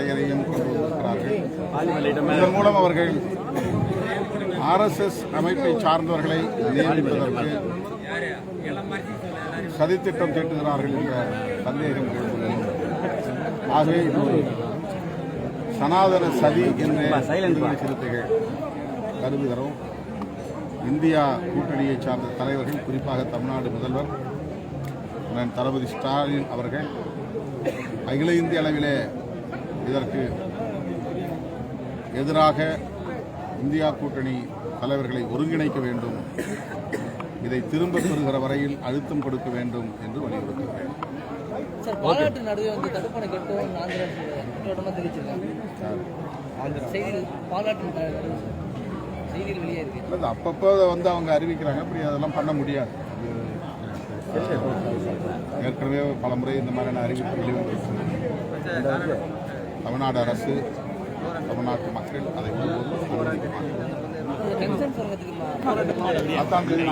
பெயரையும் கொண்டு வந்திருக்கிறார்கள் இதன் மூலம் அவர்கள் ஆர்எஸ்எஸ் அமைப்பை சார்ந்தவர்களை நியமிப்பதற்கு சதித்திட்டம் தீட்டுகிறார்கள் என்ற சந்தேகம் ஆகவே இது சனாதன சதி என்று விடுதலை சிறுத்தைகள் கருதுகிறோம் இந்தியா கூட்டணியை சார்ந்த தலைவர்கள் குறிப்பாக தமிழ்நாடு முதல்வர் தளபதி ஸ்டாலின் அவர்கள் அகில இந்திய அளவிலே இதற்கு எதிராக இந்தியா கூட்டணி தலைவர்களை ஒருங்கிணைக்க வேண்டும். இதை திரும்ப பெறுகிற வரையில் அழுத்தம் கொடுக்க வேண்டும் என்று வலியுறுத்துகிறேன். அப்பப்போ வந்து அவங்க அறிவிக்கிறாங்க. அப்படி அதெல்லாம் பண்ண முடியாது. ஏற்கனவே பல முறை இந்த மாதிரியான அறிவிப்பு வெளிவந்திருக்கு. தமிழ்நாடு அரசு தமிழ்நாட்டு மக்கள் அதை ஒருபோதும் அனுமதிக்க மாட்டார்கள்